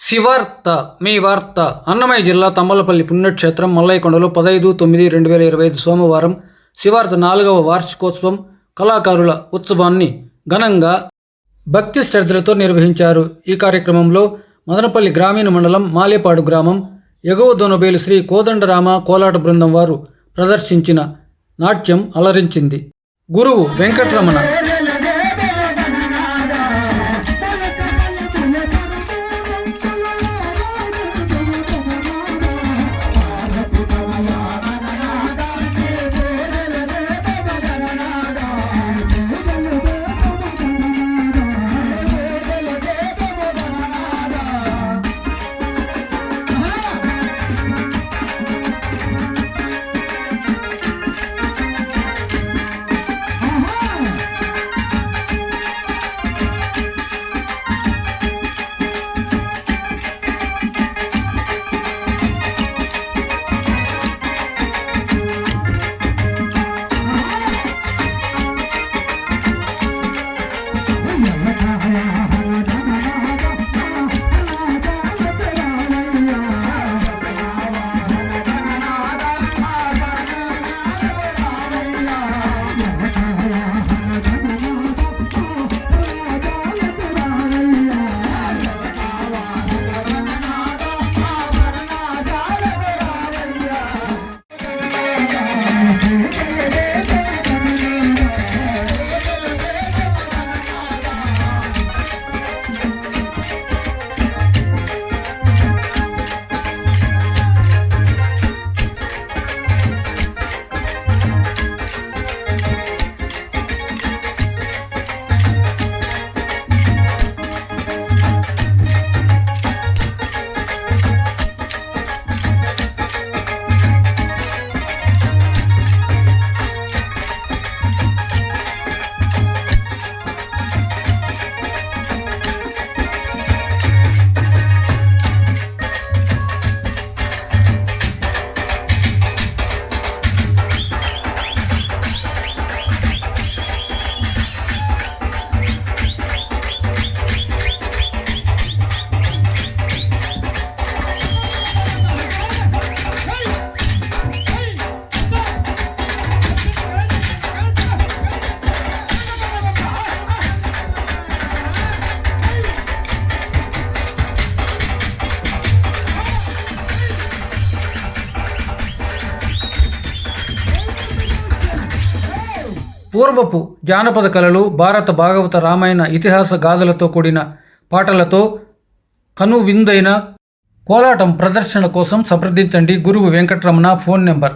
శివార్త మీ వార్త అన్నమయ్య జిల్లా తమ్మలపల్లి పుణ్యక్షేత్రం మల్లయ్యకొండలో పదహైదు తొమ్మిది రెండు వేల ఇరవై ఐదు సోమవారం శివార్త నాలుగవ వార్షికోత్సవం కళాకారుల ఉత్సవాన్ని ఘనంగా భక్తి శ్రద్ధలతో నిర్వహించారు. ఈ కార్యక్రమంలో మదనపల్లి గ్రామీణ మండలం మాలేపాడు గ్రామం ఎగువ దొనబేలు శ్రీ కోదండరామ కోలాట బృందం వారు ప్రదర్శించిన నాట్యం అలరించింది. గురువు వెంకటరమణ పూర్వపు జానపద కళలు భారత భాగవత రామాయణ ఇతిహాస గాథలతో కూడిన పాటలతో కనువిందైన కోలాటం ప్రదర్శన కోసం సంప్రదించండి. గురువు వెంకటరమణ ఫోన్ నెంబర్.